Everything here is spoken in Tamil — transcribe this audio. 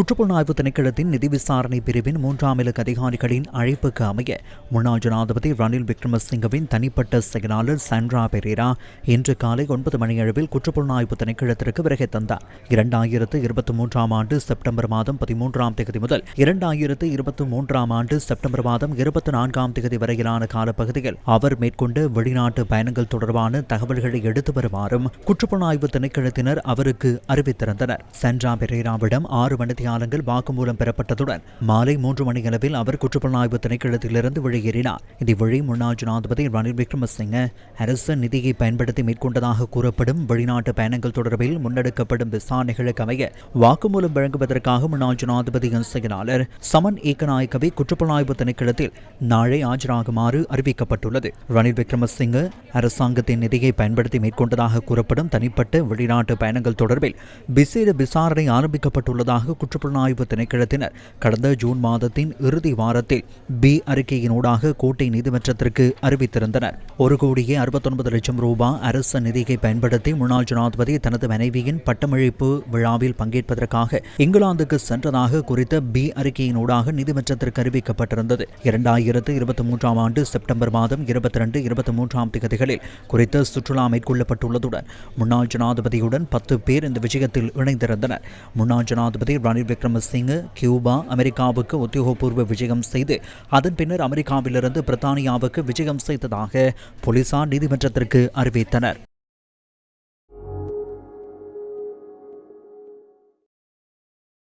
குற்றப்புலனாய்வு திணைக்களத்தின் நிதி விசாரணை பிரிவின் மூன்றாம் இலக்கு அதிகாரிகளின் அழைப்புக்கு அமைய முன்னாள் ஜனாதிபதி ரணில் விக்ரமசிங்கவின் தனிப்பட்ட செயலாளர் சண்ட்ரா பெரேரா இன்று காலை ஒன்பது மணியளவில் குற்றப்புலனாய்வு திணைக்களத்திற்கு வருகை தந்தார். இரண்டாயிரத்து இருபத்தி மூன்றாம் ஆண்டு செப்டம்பர் மாதம் பதிமூன்றாம் தேதி முதல் இரண்டாயிரத்து இருபத்தி மூன்றாம் ஆண்டு செப்டம்பர் மாதம் இருபத்தி நான்காம் தேதி வரையிலான காலப்பகுதியில் அவர் மேற்கொண்ட வெளிநாட்டு பயணங்கள் தொடர்பான தகவல்களை எடுத்து வருமாறும் குற்றப்புலனாய்வு திணைக்களத்தினர் அவருக்கு அறிவித்திருந்தனர். சண்ட்ரா பெரேராவிடம் ஆறு அடையாளங்கள் வாக்குமூலம் பெறப்பட்டதுடன் மாலை மூன்று மணியளவில் அவர் குற்றப்புலனாய்வு திணைக்களத்திலிருந்து வெளியேறினார். இந்த வழி முன்னாள் ஜனாதிபதி ரணில் விக்ரமசிங்க அரசு நிதியை பயன்படுத்தி மேற்கொண்டதாக கூறப்படும் வெளிநாட்டு பயணங்கள் தொடர்பில் முன்னெடுக்கப்படும் விசாரணைகளுக்கு அமைய வாக்குமூலம் வழங்குவதற்காக முன்னாள் ஜனாதிபதியின் செயலாளர் சமன் ஏக்கநாயக்கவை குற்றப்புலனாய்வு திணைக்களத்தில் நாளை ஆஜராகுமாறு அறிவிக்கப்பட்டுள்ளது. ரணில் விக்ரமசிங்க அரசாங்கத்தின் நிதியை பயன்படுத்தி மேற்கொண்டதாக கூறப்படும் தனிப்பட்ட வெளிநாட்டு பயணங்கள் தொடர்பில் விசேட விசாரணை ஆரம்பிக்கப்பட்டுள்ளதாக குற்ற குற்றப்புலனாய்வு திணைக்களத்தினர் கடந்த ஜூன் மாதத்தின் இறுதி வாரத்தில் பி அறிக்கையினூடாக கோட்டை நீதிமன்றத்திற்கு அறிவித்திருந்தனர். ஒரு கோடியே அறுபத்தொன்பது லட்சம் ரூபாய் அரசு நிதியை பயன்படுத்தி முன்னாள் ஜனாதிபதி தனது மனைவியின் பட்டமளிப்பு விழாவில் பங்கேற்பதற்காக இங்கிலாந்துக்கு சென்றதாக குறித்த பி அறிக்கையினூடாக நீதிமன்றத்திற்கு அறிவிக்கப்பட்டிருந்தது. இரண்டாயிரத்து இருபத்தி மூன்றாம் ஆண்டு செப்டம்பர் மாதம் இருபத்தி ரெண்டு இருபத்தி மூன்றாம் திகதிகளில் குறித்த சுற்றுலா மேற்கொள்ளப்பட்டுள்ளதுடன் முன்னாள் ஜனாதிபதியுடன் பத்து பேர் இந்த விஜயத்தில் இணைந்திருந்தனர். முன்னாள் ஜனாதிபதி ரணில் ரணில் விக்ரமசிங்க கியூபா அமெரிக்காவுக்கு உத்தியோகபூர்வ விஜயம் செய்து அதன் பின்னர் அமெரிக்காவிலிருந்து பிரித்தானியாவுக்கு விஜயம் செய்ததாக போலீசார் நீதிமன்றத்திற்கு அறிவித்தனர்.